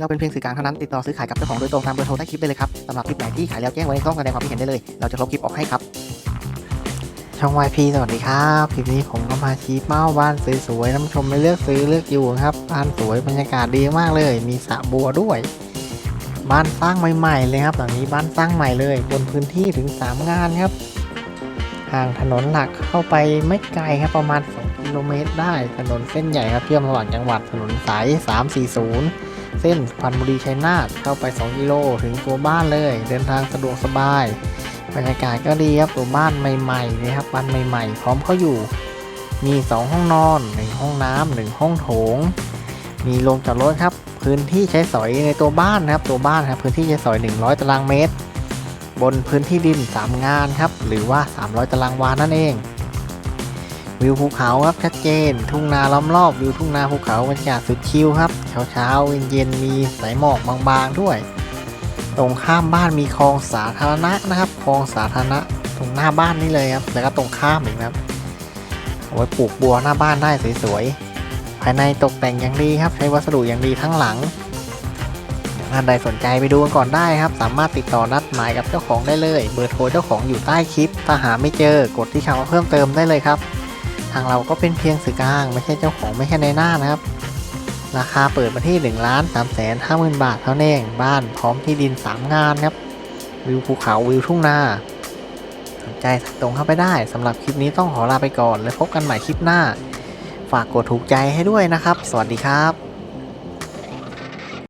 เราเป็นเพียงสื่อกลางเท่านั้นติดต่อซื้อขายกับเจ้าของโดยตรงตามเบอร์โทรใต้คลิปได้เลยครับสำหรับคลิปไหนที่ขายแล้วแจ้งไว้ในช่องแสดงความคิดเห็นได้เลย เราจะลบคลิปออกให้ครับ ช่อง YP สวัสดีครับคลิปนี้ผมก็มาชี้เป้าบ้านสวยๆน้ำชมไม่เลือกซื้อเลือกอยู่ครับบ้านสวยบรรยากาศดีมากเลย มีสระบัวด้วย บ้านสร้างใหม่ๆเลยครับหลังนี้บ้านสร้างใหม่เลย บนพื้นที่ถึง 3 งานครับห่างถนนหลักเข้าไปไม่ไกลครับประมาณ2กิโลเมตรได้ถนนเส้นใหญ่ครับเชื่อมระหว่างจังหวัดถนนสาย340 เส้นพันบุรีชัยนาทเข้าไป 2 กิโลถึงตัวบ้านเลย เดินทางสะดวกสบาย บรรยากาศก็ดีครับตัวบ้านใหม่ๆนะครับบ้านใหม่ๆ พร้อมเขาอยู่ มี 2 ห้องนอน 1 ห้องน้ำหนึ่งห้องโถง มีโรงจอดรถครับ พื้นที่ใช้สอยในตัวบ้านนะครับ ตัวบ้านครับพื้นที่ใช้สอย 100 ตารางเมตร บนพื้นที่ดิน 3 งานครับ หรือว่า 300 ตารางวานั่นเอง วิวภูเขาครับชัดเจน ทุ่งนาล้อมรอบวิวทุ่งนาภูเขาบรรยากาศสุดชิลครับเช้าเช้าๆเย็นมีสายหมอกบางๆด้วย ตรงข้ามบ้านมีคลองสาธารณะนะครับคลองสาธารณะตรงหน้าบ้านนี่เลยครับแล้วก็ตรงข้ามอีกครับเอาไว้ปลูกบัวหน้าบ้านได้สวยๆภายในตกแต่งอย่างดีครับใช้วัสดุอย่างดีทั้งหลังท่านใดสนใจไปดูกันก่อนได้ครับ สามารถติดต่อนัดหมายกับเจ้าของได้เลย เบอร์โทรเจ้าของอยู่ใต้คลิป ถ้าหาไม่เจอกดที่คำว่าเพิ่มเติมได้เลยครับ ทางเราก็เป็นเพียงสื่อกลางไม่ใช่เจ้าของไม่ใช่ในหน้านะครับ ราคาเปิดมาที่1ล้าน3แสน5หมื่นบาทเท่านั้นเองบ้านพร้อมที่ดิน 3 งานครับ วิวภูเขาวิวทุ่งนาสนใจตรงเข้าไปได้สำหรับคลิปนี้ต้องขอลาไปก่อน แล้วพบกันใหม่คลิปหน้า ฝากกดถูกใจให้ด้วยนะครับ สวัสดีครับ